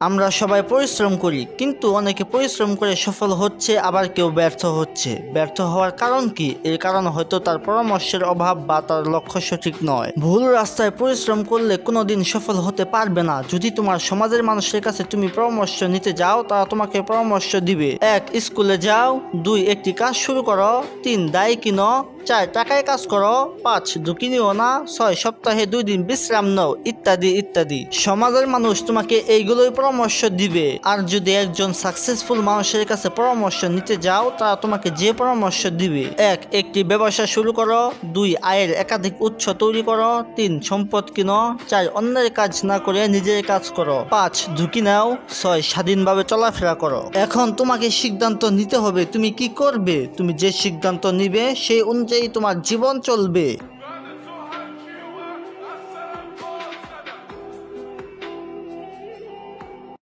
আমরা সবাই পরিশ্রম করি, কিন্তু অনেকে পরিশ্রম করে সফল হচ্ছে, আবার কেউ ব্যর্থ হচ্ছে। ব্যর্থ হওয়ার কারণ কি? এর কারণ হয়তো তার পরামর্শের অভাব বা তার লক্ষ্য সঠিক নয়। ভুল রাস্তায় পরিশ্রম করলে কোনোদিন সফল হতে পারবে না। যদি তোমার সমাজের মানুষের কাছে তুমি পরামর্শ নিতে যাও, তারা তোমাকে পরামর্শ দিবে। এক, স্কুলে যাও। দুই, একটি কাজ শুরু করো। তিন, দায় কিনো। চার টাকায় কাজ করো। পাঁচ, ঝুঁকি নিও না। ছয়, সপ্তাহে দুই দিন বিশ্রাম নাও, ইত্যাদি ইত্যাদি। সমাজের মানুষ তোমাকে এইগুলোই পরামর্শ দিবে। আর যদি একজন সাকসেসফুল মানুষের কাছে পরামর্শ নিতে যাও তারা তোমাকে যে পরামর্শ দিবে? এক, একটি ব্যবসা শুরু করো। দুই, আয়ের একাধিক উৎস তৈরি করো। তিন, সম্পদ কিনো। চার, অন্যের কাজ না করে নিজের কাজ করো। পাঁচ, ঝুঁকি নাও। ছয়, স্বাধীনভাবে চলাফেরা করো। এখন তোমাকে সিদ্ধান্ত নিতে হবে, তুমি কি করবে? তুমি যে সিদ্ধান্ত নিবে, সেই অনুযায়ী তোমার জীবন চলবে।